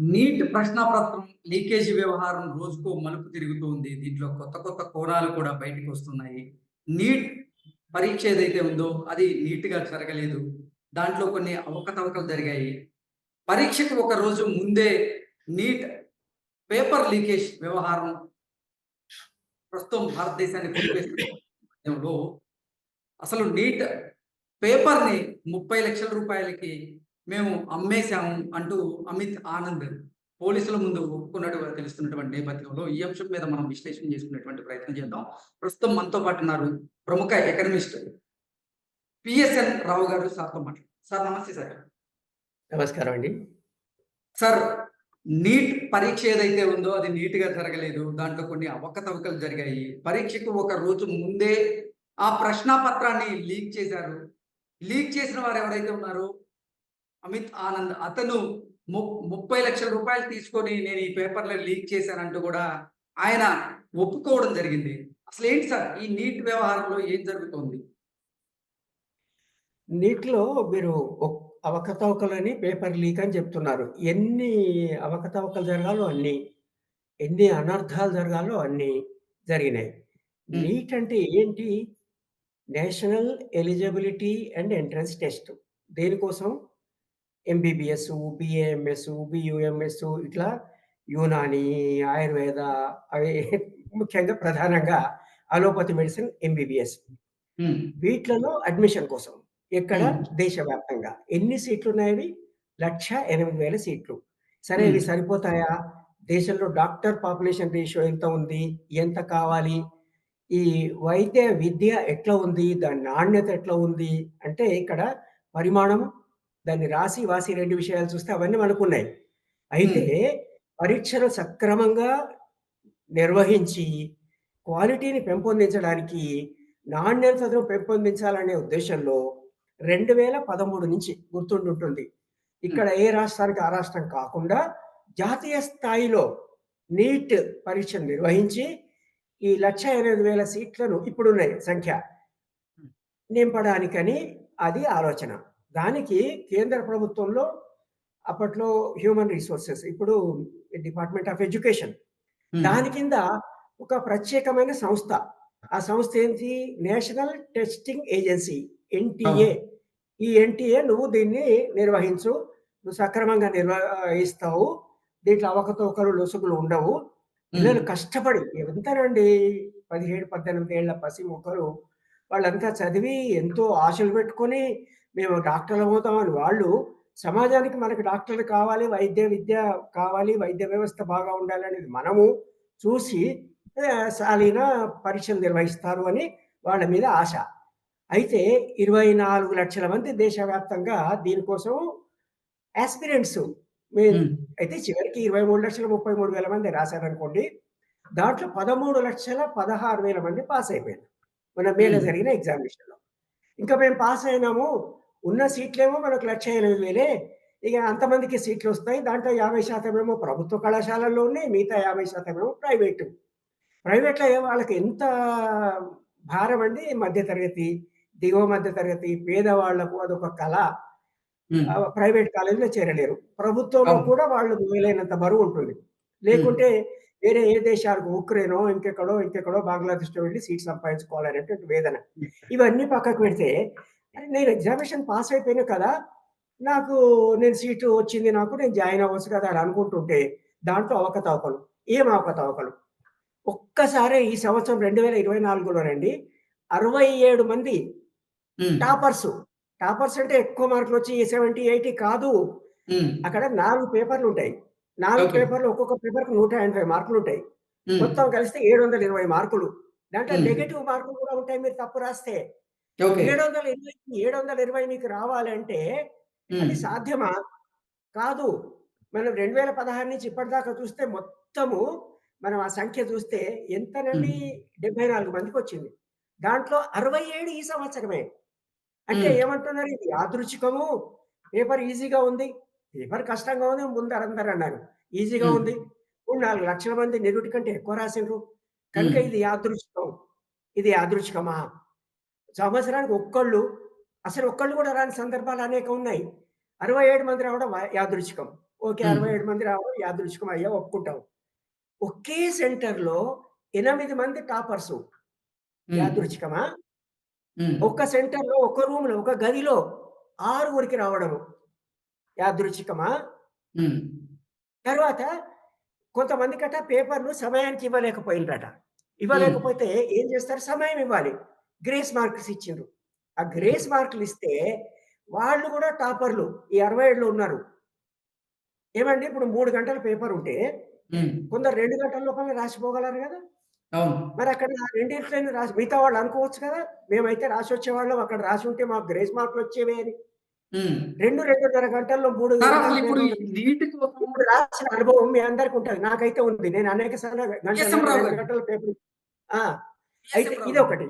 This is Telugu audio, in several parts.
నీట్ ప్రశ్నాపత్రం లీకేజ్ వ్యవహారం రోజుకో మలుపు తిరుగుతోంది. దీంట్లో కొత్త కొత్త కోణాలు కూడా బయటకు వస్తున్నాయి. నీట్ పరీక్ష ఏదైతే ఉందో అది నీట్గా జరగలేదు. దాంట్లో కొన్ని అవకతవకలు జరిగాయి. పరీక్షకు ఒక రోజు ముందే నీట్ పేపర్ లీకేజ్ వ్యవహారం ప్రస్తుతం భారతదేశాన్ని అసలు నీట్ పేపర్ని ముప్పై లక్షల రూపాయలకి మేము అమ్మేశాము అంటూ అమిత్ ఆనంద్ పోలీసుల ముందు ఒప్పుకున్నట్టుగా తెలుస్తున్నటువంటి నేపథ్యంలో ఈ అంశం మీద మనం విశ్లేషణ చేసుకునేటువంటి ప్రయత్నం చేద్దాం. ప్రస్తుతం మనతో పాటు ఉన్నారు ప్రముఖ ఎకనమిస్ట్ పిఎస్ఎన్ రావు గారు సార్తో మాట్లాడు. సార్ నమస్తే సార్. నమస్కారం అండి. సార్ నీట్ పరీక్ష ఏదైతే ఉందో అది నీట్గా జరగలేదు. దాంట్లో కొన్ని అవకతవకలు జరిగాయి. పరీక్షకు ఒక రోజు ముందే ఆ ప్రశ్నాపత్రాన్ని లీక్ చేశారు. లీక్ చేసిన వారు ఎవరైతే ఉన్నారో అమిత్ ఆనంద్ అతను ముప్పై లక్షల రూపాయలు తీసుకొని నేను ఈ పేపర్లో లీక్ చేశానంటూ కూడా ఆయన ఒప్పుకోవడం జరిగింది. అసలు ఏంటి సార్? ఈ నీట్ వ్యవహారంలో ఏం జరుగుతోంది? నీటిలో మీరు అవకతవకలని పేపర్ లీక్ అని చెప్తున్నారు. ఎన్ని అవకతవకలు జరగాలో అన్ని ఎన్ని అనర్థాలు జరగాలో అన్ని జరిగినాయి. నీట్ అంటే ఏంటి? National eligibility and entrance test. దేనికోసం? ఎంబీబీఎస్ బిఏఎంఎస్ బియుఎంఎస్ ఇట్లా యునాని ఆయుర్వేద అవి ముఖ్యంగా ప్రధానంగా అలోపతి మెడిసిన్ ఎంబీబీఎస్ ఉమ్, వీటిలలో అడ్మిషన్ కోసం ఎక్కడ. దేశవ్యాప్తంగా. ఎన్ని సీట్లు ఉన్నాయి లక్ష ఎనిమిది వేల సీట్లు. సరే ఇవి. సరిపోతాయా? దేశంలో డాక్టర్ పాపులేషన్ రేషియో ఎంత ఉంది? ఎంత కావాలి? ఈ వైద్య విద్య ఎట్లా ఉంది? దాని నాణ్యత ఎట్లా ఉంది? అంటే ఇక్కడ పరిమాణం దాన్ని రాసి వాసి రెండు విషయాలు చూస్తే అవన్నీ మనకున్నాయి. అయితే పరీక్షలు సక్రమంగా నిర్వహించి క్వాలిటీని పెంపొందించడానికి నాణ్యతను పెంపొందించాలనే ఉద్దేశంలో రెండు వేల పదమూడు నుంచి గుర్తుండుంటుంది. ఇక్కడ ఏ రాష్ట్రానికి ఆ రాష్ట్రం కాకుండా జాతీయ స్థాయిలో నీట్ పరీక్షను నిర్వహించి ఈ లక్ష ఎనిమిది వేల సీట్లను ఇప్పుడున్నాయి సంఖ్య. నింపడానికని అది ఆలోచన. దానికి కేంద్ర ప్రభుత్వంలో అప్పట్లో హ్యూమన్ రిసోర్సెస్ ఇప్పుడు డిపార్ట్మెంట్ ఆఫ్ ఎడ్యుకేషన్ దాని కింద ఒక ప్రత్యేకమైన సంస్థ. ఆ సంస్థ ఏంటి? నేషనల్ టెస్టింగ్ ఏజెన్సీ ఎన్టీఏ ఈ ఎన్టీఏ నువ్వు దీన్ని నిర్వహించు నువ్వు సక్రమంగా నిర్వహిస్తావు దీంట్లో అవకతవకలు లొసుగులు ఉండవు. పిల్లలు కష్టపడి ఎంతనండి? పదిహేడు పద్దెనిమిది ఏళ్ళ పసి మొక్కలు వాళ్ళంతా చదివి ఎంతో ఆశలు పెట్టుకొని మేము డాక్టర్లు అవుతామని. వాళ్ళు సమాజానికి మనకు డాక్టర్లు కావాలి వైద్య విద్య కావాలి వైద్య వ్యవస్థ బాగా ఉండాలి అనేది మనము చూసి సాలీన పరీక్షలు నిర్వహిస్తారు అని వాళ్ళ మీద ఆశ. అయితే ఇరవై నాలుగు లక్షల మంది దేశవ్యాప్తంగా దీనికోసం ఆస్పిరెంట్స్ ఉమ్, అయితే చివరికి ఇరవై మూడు లక్షల ముప్పై మూడు వేల మంది రాశారనుకోండి దాంట్లో పదమూడు లక్షల పదహారు వేల మంది పాస్ అయిపోయారు. మన మేలో. జరిగిన ఎగ్జామినేషన్లో. ఇంకా మేము పాస్ అయినాము ఉన్న సీట్లేమో మనకు లక్ష ఎనిమిది వేలే. ఇక అంతమందికి సీట్లు వస్తాయి. దాంట్లో యాభై శాతం ఏమో ప్రభుత్వ కళాశాలల్లో ఉన్నాయి. మిగతా యాభై శాతం ఏమో ప్రైవేటు. ప్రైవేట్లో వాళ్ళకి ఎంత భారం అండి? మధ్యతరగతి దిగువ మధ్య తరగతి పేదవాళ్ళకు అదొక కళ. ప్రైవేట్ కాలేజీలో చేరలేరు. ప్రభుత్వంలో. కూడా వాళ్ళు వీలైనంత బరువు ఉంటుంది. లేకుంటే వేరే ఏ దేశాలకు ఉక్రెయినో ఇంకెక్కడో ఇంకెక్కడో బంగ్లాదేశ్లో వెళ్ళి సీట్ సంపాదించుకోవాలనేటువంటి వేదన. ఇవన్నీ పక్కకు పెడితే నేను ఎగ్జామినేషన్ పాస్ అయిపోయినా కదా నాకు నేను సీటు వచ్చింది నాకు నేను జాయిన్ అవ్వచ్చు కదా అని అనుకుంటుంటే దాంట్లో అవకతవకలు ఏం అవకతవకలు ఒక్కసారి ఈ సంవత్సరం రెండు వేల ఇరవై నాలుగులో రండి అరవై ఏడు మంది టాపర్స్ టాపర్స్ అంటే ఎక్కువ మార్కులు వచ్చి సెవెంటీ ఎయిటీ కాదు. అక్కడ నాలుగు పేపర్లు ఉంటాయి. నాలుగు. పేపర్లు ఒక్కొక్క పేపర్కి నూట ఎనభై మార్కులు ఉంటాయి. మొత్తం కలిస్తే ఏడు వందల ఇరవై మార్కులు. దాంట్లో. నెగటివ్ మార్కులు కూడా ఉంటాయి మీరు తప్పు రాస్తే. ఏడు వందల ఇరవై ఏడు వందల ఇరవై మీకు రావాలంటే అది సాధ్యమా? కాదు. మనం రెండు వేల పదహారు నుంచి ఇప్పటిదాకా చూస్తే మొత్తము మనం ఆ సంఖ్య చూస్తే ఎంతనండి? డెబ్బై నాలుగు మందికి వచ్చింది. దాంట్లో అరవై ఏడు ఈ సంవత్సరమే. అంటే. ఏమంటున్నారు? ఇది యాదృచ్ఛికము. పేపర్ ఈజీగా ఉంది. పేపర్ కష్టంగా ఉంది. ముందు అందరు అన్నారు. ఈజీగా. ఉంది. మూడు నాలుగు లక్షల మంది నిరుటి కంటే ఎక్కువ రాసిండ్రు. కనుక. ఇది యాదృచ్ఛికం. ఇది యాదృచ్ఛికమా? సంవత్సరానికి ఒక్కళ్ళు అసలు ఒక్కళ్ళు కూడా రాని సందర్భాలు అనేక ఉన్నాయి. అరవై ఏడు మంది రావడం యాదృచ్ఛికం. ఓకే. అరవై ఏడు మంది రావడం యాదృచ్ఛికం అయ్యా ఒప్పుకుంటాం ఒకే సెంటర్లో ఎనిమిది మంది టాపర్స్. యాదృచ్ఛికమా. ఒక్క సెంటర్లో ఒక రూమ్లో ఒక గదిలో ఆరుగురికి రావడము. యాదృచ్ఛికమా. తర్వాత కొంతమంది కట పేపర్లు సమయానికి ఇవ్వలేకపోయినరట. ఇవ్వలేకపోతే ఏం చేస్తారు? సమయం ఇవ్వాలి. గ్రేస్ మార్క్స్ ఇచ్చిండ్రు ఆ గ్రేస్ మార్కులు ఇస్తే వాళ్ళు కూడా టాపర్లు. ఈ అరవై ఏడులో ఉన్నారు. ఏమండి? ఇప్పుడు మూడు గంటల పేపర్ ఉంటే. కొందరు రెండు గంటల లోపల రాసిపోగలరు కదా. మరి అక్కడ రెండింటిలోనే రాసి మిగతా వాళ్ళు అనుకోవచ్చు కదా? మేమైతే రాసి వచ్చేవాళ్ళం అక్కడ రాసి ఉంటే మాకు గ్రేస్ మార్కులు వచ్చేవి అని. రెండు రెండున్నర గంటల్లో మూడు రాసిన అనుభవం మీ అందరికి ఉంటుంది. నాకైతే ఉంది. నేను అనేక సార్లు. గంటల పేపర్ ఆ, అయితే ఇది. ఒకటి.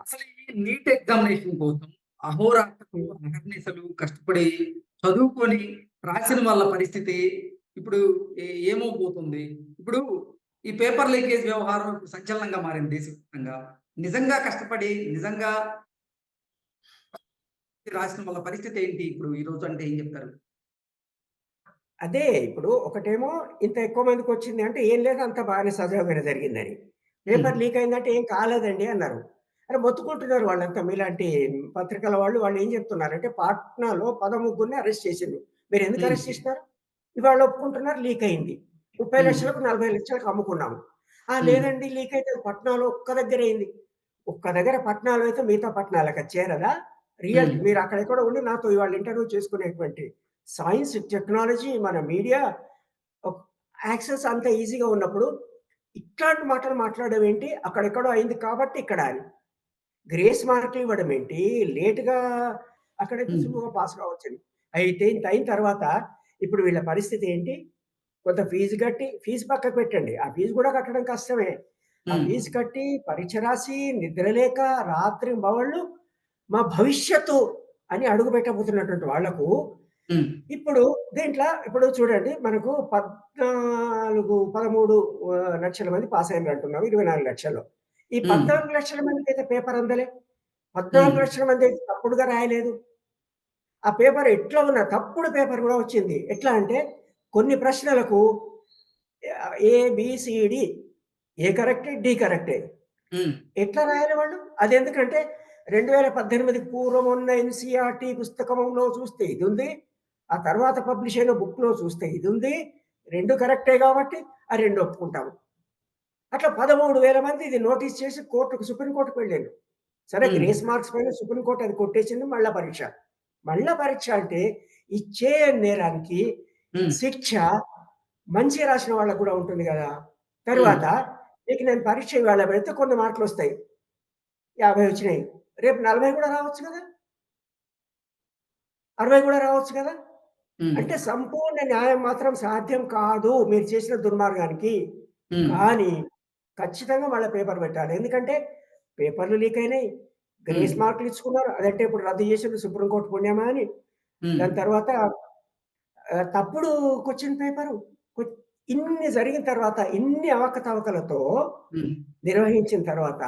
అసలు ఈ నీట్ ఎగ్జామినేషన్ కోసం అహోరాత్రులు అహర్నిశలు కష్టపడి చదువుకొని రాసిన వాళ్ళ పరిస్థితి ఇప్పుడు ఏ- ఇప్పుడు ఈ పేపర్ లీకేజ్ వ్యవహారం సంచలనంగా మారింది దేశవ్యాప్తంగా. నిజంగా కష్టపడి నిజంగా రాసిన వాళ్ళ పరిస్థితి ఏంటి ఇప్పుడు ఈ రోజు అంటే ఏం చెప్తారు? అదే ఇప్పుడు ఒకటేమో ఇంత ఎక్కువ మందికి వచ్చింది అంటే ఏం లేదు అంత బాగానే సజావుగానే జరిగిందని. పేపర్ లీక్ అయిందంటే ఏం కాలేదండి అన్నారు అరే మొత్తుకుంటున్నారు వాళ్ళంతా మీలాంటి పత్రికల వాళ్ళు వాళ్ళు ఏం చెప్తున్నారంటే పాట్నాలో పదముగ్గురిని అరెస్ట్ చేసిండ్రు మీరు ఎందుకు. అరెస్ట్ చేసినారు ఇవాళ ఒప్పుకుంటున్నారు లీక్ అయింది ముప్పై. లక్షలకు నలభై లక్షలకు అమ్ముకున్నాము ఆ. లేదండి లీక్ అయితే పట్నాలో ఒక్క దగ్గర అయింది ఒక్క దగ్గర పట్నాలు అయితే మిగతా పట్నాలకు చేరదా రియల్. మీరు అక్కడెక్కడ ఉండి నాతో ఇవాళ ఇంటర్వ్యూ చేసుకునేటువంటి సైన్స్ టెక్నాలజీ మన మీడియా యాక్సెస్ అంత ఈజీగా ఉన్నప్పుడు ఇట్లాంటి మాటలు మాట్లాడడం ఏంటి అక్కడెక్కడో అయింది కాబట్టి ఇక్కడ అని. గ్రేస్ మార్కులు ఇవ్వడం ఏంటి? లేటుగా అక్కడైతే Hmm. సులువుగా పాస్ కావచ్చని. అయితే ఇంత అయిన తర్వాత ఇప్పుడు వీళ్ళ పరిస్థితి ఏంటి? కొంత ఫీజు కట్టి ఫీజు పక్కకు పెట్టండి. ఆ ఫీజు కూడా కట్టడం కష్టమే. ఆ ఫీజు కట్టి పరీక్ష రాసి నిద్రలేక రాత్రి బవళ్ళు మా భవిష్యత్తు అని అడుగు పెట్టబోతున్నటువంటి వాళ్ళకు ఇప్పుడు దీంట్లో ఇప్పుడు చూడండి మనకు పద్నాలుగు పదమూడు లక్షల మంది పాస్ అయినారు అంటున్నాం ఇరవై నాలుగు లక్షలు. ఈ. పద్నాలుగు లక్షల మందికి అయితే పేపర్ అందలే. పద్నాలుగు. లక్షల మంది అయితే తప్పుడుగా రాయలేదు. ఆ పేపర్ ఎట్లా ఉన్న తప్పుడు పేపర్ కూడా వచ్చింది. ఎట్లా అంటే కొన్ని ప్రశ్నలకు ఏ బిసిడి ఏ కరెక్టే డి కరెక్టే. ఎట్లా రాయాలి వాళ్ళు? అది ఎందుకంటే రెండు వేల పద్దెనిమిదికి పూర్వం ఉన్న ఎన్సీఆర్టీ పుస్తకంలో చూస్తే ఇది ఉంది. ఆ తర్వాత పబ్లిష్ అయిన బుక్లో చూస్తే ఇది ఉంది రెండు కరెక్టే కాబట్టి ఆ రెండు ఒప్పుకుంటాము. అట్లా పదమూడు వేల మంది ఇది నోటీస్ చేసి కోర్టుకు సుప్రీంకోర్టుకు వెళ్ళారు. సరే. గ్రేస్ మార్క్స్ పైన సుప్రీంకోర్టు అది కొట్టేసింది మళ్ళా పరీక్ష. మళ్ళా పరీక్ష అంటే ఇచ్చే నేరానికి శిక్ష మంచి రాసిన వాళ్ళకు కూడా ఉంటుంది కదా. తర్వాత నీకు నేను పరీక్ష ఇవాళ పెడితే కొన్ని మార్కులు వస్తాయి. యాభై వచ్చినాయి. రేపు నలభై కూడా రావచ్చు కదా. అరవై కూడా రావచ్చు కదా. అంటే సంపూర్ణ న్యాయం మాత్రం సాధ్యం కాదు మీరు చేసిన దుర్మార్గానికి. కానీ ఖచ్చితంగా వాళ్ళ పేపర్ పెట్టాలి. ఎందుకంటే పేపర్లు లీక్ అయినాయి. గ్రేస్. మార్కులు ఇచ్చుకున్నారు. అదంటే ఇప్పుడు రద్దు చేసింది సుప్రీంకోర్టు పుణ్యమా అని. దాని తర్వాత తప్పుడు క్వశ్చన్ పేపరు ఇన్ని జరిగిన తర్వాత ఇన్ని అవకతవకలతో నిర్వహించిన తర్వాత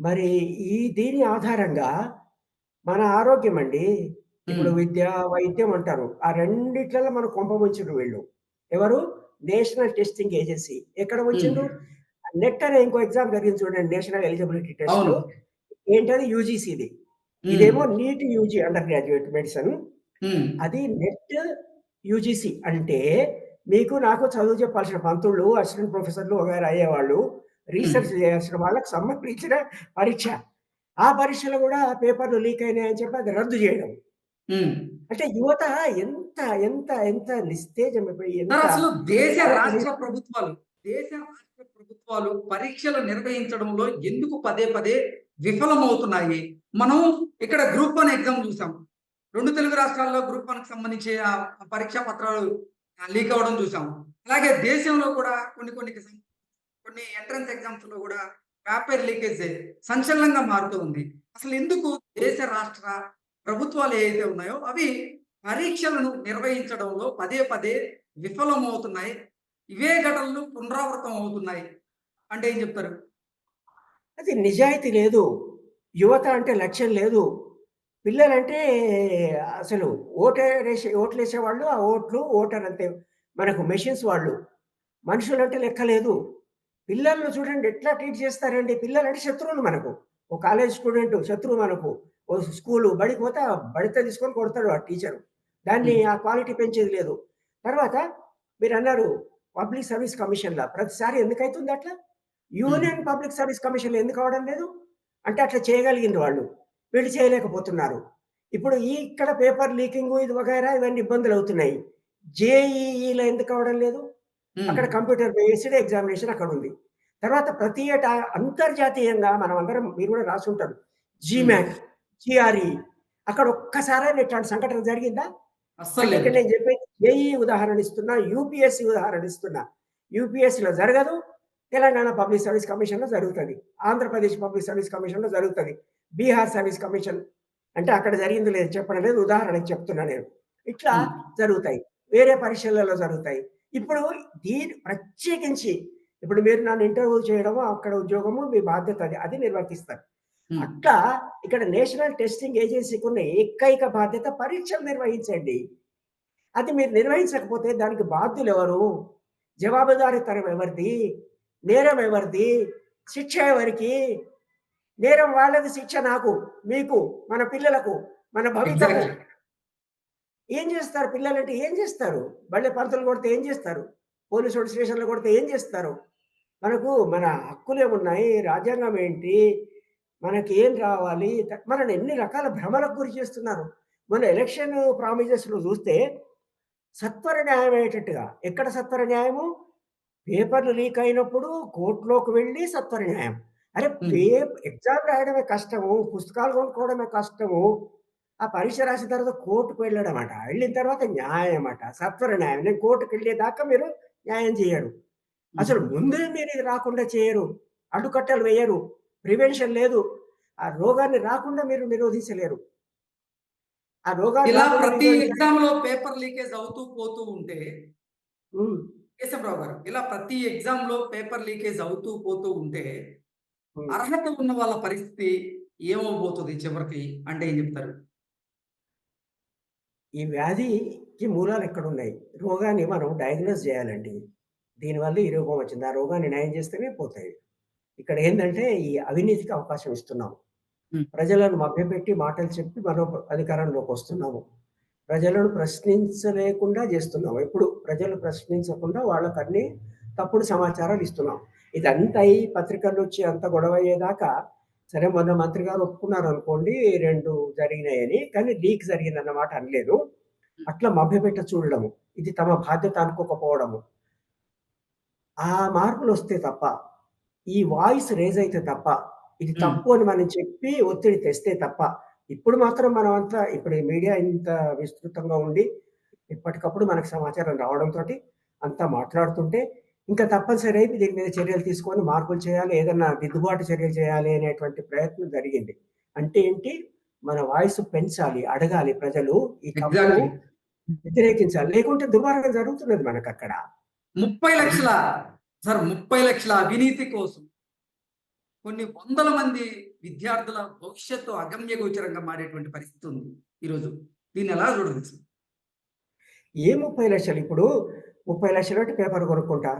మరి ఈ దీని ఆధారంగా మన ఆరోగ్యం అండి ఇప్పుడు విద్య వైద్యం అంటారు. ఆ రెండిట్లలో మనం కొంప ముంచారు వీళ్ళు. ఎవరు? National testing agency. ఎక్కడ వచ్చిండ్రు నెట్ అనే ఇంకో ఎగ్జామ్ జరిగింది చూడండి నేషనల్ ఎలిజిబిలిటీ టెస్ట్. ఏంటది? యూజీసీది. ఇదేమో NEET UG under graduate medicine. అది నెట్ యూజీసీ అంటే మీకు నాకు చదువు చెప్పాల్సిన పంతుళ్ళు అసిస్టెంట్ ప్రొఫెసర్లు వగైరా అయ్యేవాళ్ళు రీసెర్చ్ చేయాల్సిన వాళ్ళకి సంబంధించిన పరీక్ష. ఆ పరీక్షలు కూడా పేపర్లు లీక్ అయినాయని చెప్పి అది రద్దు చేయడం. అంటే యువత ఎంత ఎంత ఎంత సార్ అసలు దేశ రాష్ట్ర ప్రభుత్వాలు దేశ రాష్ట్ర ప్రభుత్వాలు పరీక్షలు నిర్వహించడంలో ఎందుకు పదే పదే విఫలమవుతున్నాయి? మనం ఇక్కడ గ్రూప్ వన్ ఎగ్జామ్ చూసాం. రెండు తెలుగు రాష్ట్రాల్లో గ్రూప్ వన్కి సంబంధించి పరీక్షా పత్రాలు లీక్ అవ్వడం చూసాం. అలాగే దేశంలో కూడా కొన్ని కొన్ని కొన్ని ఎంట్రన్స్ ఎగ్జామ్స్లో కూడా పేపర్ లీకేజ్ సంచలనంగా మారుతూ ఉంది. అసలు ఎందుకు దేశ రాష్ట్ర ప్రభుత్వాలు ఏవైతే ఉన్నాయో అవి పరీక్షలను నిర్వహించడంలో పదే పదే విఫలమవుతున్నాయి ఇవే ఘటనలు పునరావృతం అవుతున్నాయి అంటే ఏం చెప్తారు అది నిజాయితీ లేదు యువత అంటే లక్ష్యం లేదు పిల్లలంటే అసలు ఓటేసే ఓట్లేసేవాళ్ళు ఆ ఓట్లు ఓటర్ అంతే. మనకు మెషిన్స్ వాళ్ళు. మనుషులంటే అంటే లెక్కలేదు పిల్లల్ని చూడండి ఎట్లా ట్రీట్ చేస్తారండి. పిల్లలంటే శత్రువులు మనకు. ఓ కాలేజ్ స్టూడెంట్ శత్రువు మనకు. ఓ స్కూలు బడికి పోతే ఆ బడిత తీసుకొని కొడతాడు ఆ టీచరు. దాన్ని. ఆ క్వాలిటీ పెంచేది లేదు. తర్వాత మీరన్నారు పబ్లిక్ సర్వీస్ కమిషన్‌లా ప్రతిసారి ఎందుకైతుంది అట్లా? యూనియన్ పబ్లిక్ సర్వీస్ కమిషన్‌లో ఎందుకు అవ్వడం లేదు? అంటే అట్లా చేయగలిగిండ్రు వాళ్ళు. వీళ్ళు చేయలేకపోతున్నారు. ఇప్పుడు ఈ ఇక్కడ పేపర్ లీకింగు ఇది వగైరా ఇవన్నీ ఇబ్బందులవుతున్నాయి. జేఈఈలో ఎందుకు అవ్వడం లేదు? అక్కడ. కంప్యూటర్ బేస్డ్ ఎగ్జామినేషన్ అక్కడుంది. తర్వాత ప్రతి ఏటా అంతర్జాతీయంగా మనమందరం మీరు కూడా రాసుంటారు. జీమాట్, జీఆర్ఈ అక్కడ ఒక్కసారైనా ఇట్లాంటి సంఘటన జరిగిందా? లేదు. ఇక్కడ నేను చెప్పేది జేఈఈ ఉదాహరణ ఇస్తున్నా. యూపీఎస్‌సీ ఉదాహరణ ఇస్తున్నా. యూపీఎస్‌సీలో జరగదు. తెలంగాణ పబ్లిక్ సర్వీస్ కమిషన్‌లో జరుగుతది. ఆంధ్రప్రదేశ్ పబ్లిక్ సర్వీస్ కమిషన్‌లో జరుగుతది. బీహార్ సర్వీస్ కమిషన్ అంటే అక్కడ జరిగింది లేదు చెప్పడం లేదు. ఉదాహరణకు చెప్తున్నా నేను. ఇట్లా. జరుగుతాయి. వేరే పరీక్షలలో జరుగుతాయి. ఇప్పుడు దీని ప్రత్యేకించి ఇప్పుడు మీరు నన్ను ఇంటర్వ్యూ చేయడము, అక్కడ ఉద్యోగము మీ బాధ్యత అది. అది నిర్వర్తిస్తారు. అట్లా ఇక్కడ నేషనల్ టెస్టింగ్ ఏజెన్సీకున్న ఏకైక బాధ్యత పరీక్షలు నిర్వహించండి. అది మీరు నిర్వహించకపోతే దానికి బాధ్యులెవరు? జవాబుదారీతనం ఎవరిది? నేరం ఎవరిది? శిక్ష ఎవరికి? నేరం వాళ్ళది, శిక్ష నాకు, మీకు, మన పిల్లలకు, మన భవితకు. ఎగ్జాక్ట్‌లీ. ఏం చేస్తారు పిల్లలంటే ఏం చేస్తారు? బళ్ళె పంతులు కొడితే ఏం చేస్తారు? పోలీసోడు స్టేషన్‌లో కొడితే ఏం చేస్తారు? మనకు మన హక్కులేమున్నాయి? రాజ్యాంగం ఏంటి? మనకేం రావాలి? త మనల్ని ఎన్ని రకాల భ్రమలకు గురి చేస్తున్నారు. మొన్న ఎలక్షన్ ప్రామిసెస్‌లో చూస్తే సత్వర న్యాయం అయ్యేటట్టుగా. ఎక్కడ సత్వర న్యాయము? పేపర్‌లు లీక్ అయినప్పుడు కోర్ట్‌లోకి వెళ్ళి సత్వర న్యాయం. అరే! పే ఎగ్జామ్ రాయడమే కష్టము. పుస్తకాలు కొనుక్కోవడమే కష్టము. ఆ పరీక్ష రాసిన తర్వాత కోర్ట్‌కి వెళ్ళడమట. వెళ్ళిన తర్వాత న్యాయం అట. సత్వర న్యాయం. నేను కోర్ట్‌కెళ్ళేదాకా మీరు న్యాయం చేయరు. అసలు. ముందే మీరు ఇది రాకుండా చేయరు. అడ్డుకట్టలు వేయరు. ప్రివెన్షన్ లేదు. ఆ రోగాన్ని రాకుండా మీరు నిరోధించలేరు. ఆ రోగాన్ని ఇలా ప్రతి నిరోధించ ఎగ్జామ్‌లో పేపర్ లీకేజ్ అవుతూ పోతూ ఉంటే. కేశవరావు గారు, ఇలా ప్రతి ఎగ్జామ్‌లో పేపర్ లీకేజ్ అవుతూ పోతూ ఉంటే. అర్హత ఉన్న వాళ్ళ పరిస్థితి ఏమవ్వబోతది చివరికి అంటే ఏం చెప్తారు? ఈ వ్యాధికి మూలాలు ఎక్కడున్నాయి? రోగాన్ని మనం డయాగ్నోస్ చేయాలండి. దీనివల్ల ఈ రోగం వచ్చింది. ఆ రోగాన్ని నయం చేస్తేనే పోతాయి. ఇక్కడ ఏందంటే ఈ అవినీతికి అవకాశం ఇస్తున్నాం. హ్మ్. ప్రజలను మభ్యపెట్టి మాటలు చెప్పి మనం అధికారంలోకొస్తున్నాము. ప్రజలను ప్రశ్నించలేకుండా చేస్తున్నాం. ఎప్పుడు ప్రజలు ప్రశ్నించకుండా వాళ్ళకన్నీ తప్పుడు సమాచారాలు ఇస్తున్నాం. ఇదంతా అయి పత్రికల్లోచ్చి అంత గొడవ అయ్యేదాకా సరే మొన్న మంత్రి గారు ఒప్పుకున్నారనుకోండి 2 జరిగినాయని. కానీ లీక్ జరిగిందన్నమాట అనలేదు. అట్లా మభ్యపెట్ట చూడడము. ఇది తమ బాధ్యత అనుకోకపోవడము. ఆ మార్పులొస్తే తప్ప, ఈ వాయిస్ రైజ్ అయితే తప్ప, ఇది. తప్పు అని మనం చెప్పి ఒత్తిడి తెస్తే తప్ప, ఇప్పుడు మాత్రం మనమంతా ఇప్పుడు ఈ మీడియా ఇంత విస్తృతంగా ఉండి, ఎప్పటికప్పుడు మనకు సమాచారం రావడంతోటి అంతా మాట్లాడుతుంటే, ఇంకా తప్పనిసరి అయి దీని మీద చర్యలు తీసుకొని మార్పులు చేయాలి. ఏదన్నా దిద్దుబాటు చర్యలు చేయాలి అనేటువంటి ప్రయత్నం జరిగింది. అంటే ఏంటి? మన వాయిస్ పెంచాలి. అడగాలి ప్రజలు. ఈ. వ్యతిరేకించాలి. లేకుంటే దుర్మార్గం జరుగుతున్నది మనకక్కడ. 30,00,000 సార్ ముప్పై లక్షల అవినీతి కోసం కొన్ని వందల మంది విద్యార్థుల భవిష్యత్తు అగమ్య గోచరంగా మారేటువంటి పరిస్థితి ఉంది ఈరోజు. దీన్ని ఎలా చూడొచ్చు? ఏ ముప్పై లక్షలు ఇప్పుడు ముప్పై లక్షలు పెట్టి పేపర్ కొనుక్కుంటా.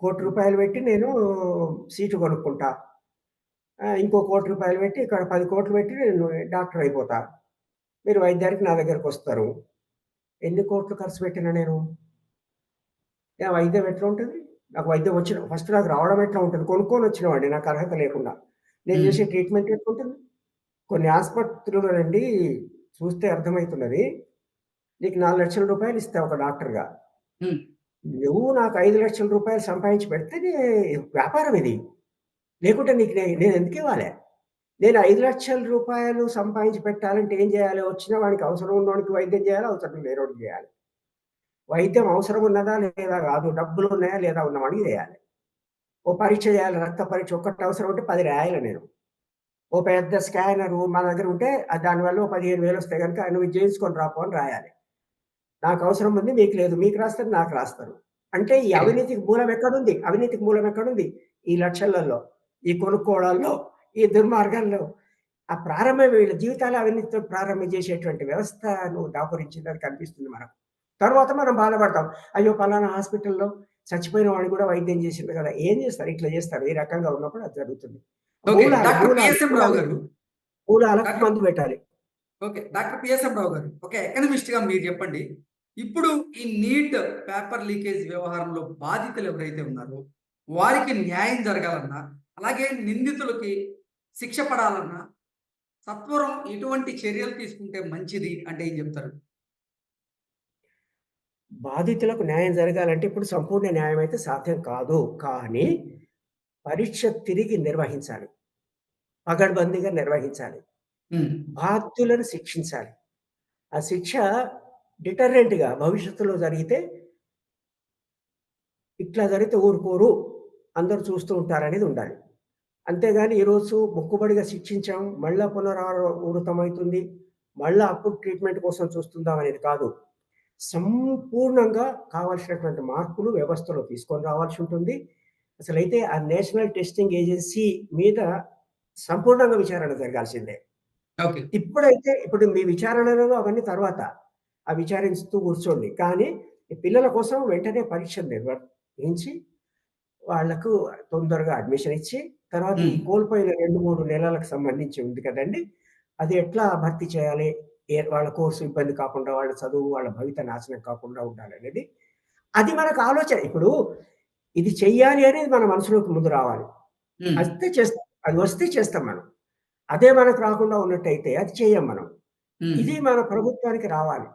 కోటి రూపాయలు పెట్టి నేను సీటు కొనుక్కుంటా. ఇంకో కోటి రూపాయలు పెట్టి ఇక్కడ పది కోట్లు పెట్టి నేను డాక్టర్ అయిపోతా. మీరు వైద్యానికి నా దగ్గరకొస్తారు. ఎన్ని కోట్లు ఖర్చు పెట్టినా నేను? వైద్యం ఎట్లా ఉంటుంది నాకు వైద్యం వచ్చిన ఫస్ట్ నాకు రావడం ఎట్లా ఉంటది? కొనుక్కొని వచ్చినవాడిని నాకు అర్హత లేకుండా. నేను. చేసే ట్రీట్మెంట్ ఎట్లుంటుంది? కొన్ని ఆస్పత్రులండి చూస్తే అర్థమైతున్నది. నీకు రూ. 4,00,000 ఇస్తా ఒక డాక్టర్‌గా. నువ్వు నాకు రూ. 5,00,000 సంపాదించి పెడితే నే వ్యాపారం ఇది. లేకుంటే నీకు నే నేనెందుకివ్వాలె? నేను రూ. 5,00,000 సంపాదించి పెట్టాలంటే ఏం చేయాలి? వచ్చిన వాడికి అవసరం ఉన్నోడికి వైద్యం చేయాలి. అవసరం లేనోడికి చేయాలి. వైద్యం అవసరం ఉన్నదా? లేదా? కాదు. డబ్బులు ఉన్నాయా లేదా? ఉన్నవాడికి చేయాలి. ఓ పరీక్ష చేయాలి. రక్త పరీక్ష ఒక్కటి అవసరం ఉంటే పది రాయాలి నేను. ఓ పెద్ద స్కానరు మా దగ్గర ఉంటే దానివల్ల ఓ 15,000 వస్తాయి కనుక నువ్వు చేయించుకొని రాపో అని రాయాలి. నాకు అవసరం ఉంది. మీకు లేదు. మీకు రాస్తారు. నాకు రాస్తారు. అంటే ఈ అవినీతికి మూలం ఎక్కడుంది? అవినీతికి మూలం ఎక్కడుంది? ఈ లక్షలలో, ఈ కొనుక్కోవడాల్లో, ఈ దుర్మార్గాల్లో ఆ ప్రారంభం వీళ్ళ జీవితాలు అవినీతితో ప్రారంభం చేసేటువంటి వ్యవస్థను దాపురించిందని కనిపిస్తుంది మనకు. తర్వాత మనం బాధపడతాం. అయ్యో! పలానా హాస్పిటల్‌లో చచ్చిపోయిన వాడిని కూడా వైద్యం చేసిండ్రు కదా! ఏం చేస్తారు? ఇట్లా చేస్తారు. ఈ రకంగా ఉన్నప్పుడు అది జరుగుతుంది. ఓకే. మూలాలకు మందు పెట్టాలి. ఓకే. డాక్టర్ పిఎస్ఎం రావు గారు. ఒక ఎకనమిస్ట్‌గా మీరు చెప్పండి. ఇప్పుడు ఈ నీట్ పేపర్ లీకేజ్ వ్యవహారంలో బాధితులు ఎవరైతే ఉన్నారో వారికి న్యాయం జరగాలన్నా, అలాగే నిందితులకి శిక్ష పడాలన్నా సత్వరం ఎటువంటి చర్యలు తీసుకుంటే మంచిది అంటే ఏం చెప్తారు? బాధితులకు న్యాయం జరగాలంటే ఇప్పుడు సంపూర్ణ న్యాయం అయితే సాధ్యం కాదు. కానీ పరీక్ష తిరిగి నిర్వహించాలి. పగడ్బందీగా నిర్వహించాలి. బాధ్యులను శిక్షించాలి. ఆ శిక్ష డిటరెంట్‌గా భవిష్యత్తులో జరిగితే ఇట్లా జరిగితే ఊరుకోరు. అందరూ చూస్తూ ఉంటారనేది ఉండాలి. అంతేగాని ఈరోజు మొక్కుబడిగా శిక్షించాం. మళ్ళా పునరావృతమైతుంది. మళ్ళా అప్పుడు ట్రీట్మెంట్ కోసం చూస్తుందాం అనేది కాదు. సంపూర్ణంగా కావాల్సినటువంటి మార్పులు వ్యవస్థలో తీసుకొని రావాల్సి ఉంటుంది. అసలైతే ఆ నేషనల్ టెస్టింగ్ ఏజెన్సీ మీద సంపూర్ణంగా విచారణ జరగాల్సిందే. ఇప్పుడైతే ఇప్పుడు మీ విచారణలో అవన్నీ తర్వాత. ఆ విచారిస్తూ కూర్చోండి. కానీ పిల్లల కోసం వెంటనే పరీక్షలు నిర్వహించి వాళ్ళకు తొందరగా అడ్మిషన్ ఇచ్చి తర్వాత. కోల్పోయిన 2, 3 నెలలకు సంబంధించి ఉంది కదండీ! అది ఎట్లా భర్తీ చేయాలి? వాళ్ళ కోర్సు ఇబ్బంది కాకుండా, వాళ్ళ చదువు, వాళ్ళ భవిత నాశనం కాకుండా ఉండాలనేది అది మనకు ఆలోచన. ఇప్పుడు ఇది చెయ్యాలి అనేది మన మనసులోకి ముందు రావాలి. వస్తే చేస్తాం. అది వస్తే చేస్తాం మనం. అదే మనకు రాకుండా ఉన్నట్టయితే అది చెయ్యం మనం. ఇది మన ప్రభుత్వానికి రావాలి.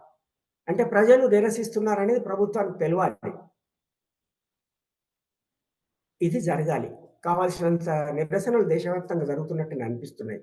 అంటే ప్రజలు నిరసిస్తున్నారనేది ప్రభుత్వానికి తెలవాలి. ఇది జరగాలి. కావాల్సినంత నిరసనలు దేశవ్యాప్తంగా జరుగుతున్నట్టు అనిపిస్తున్నాయి.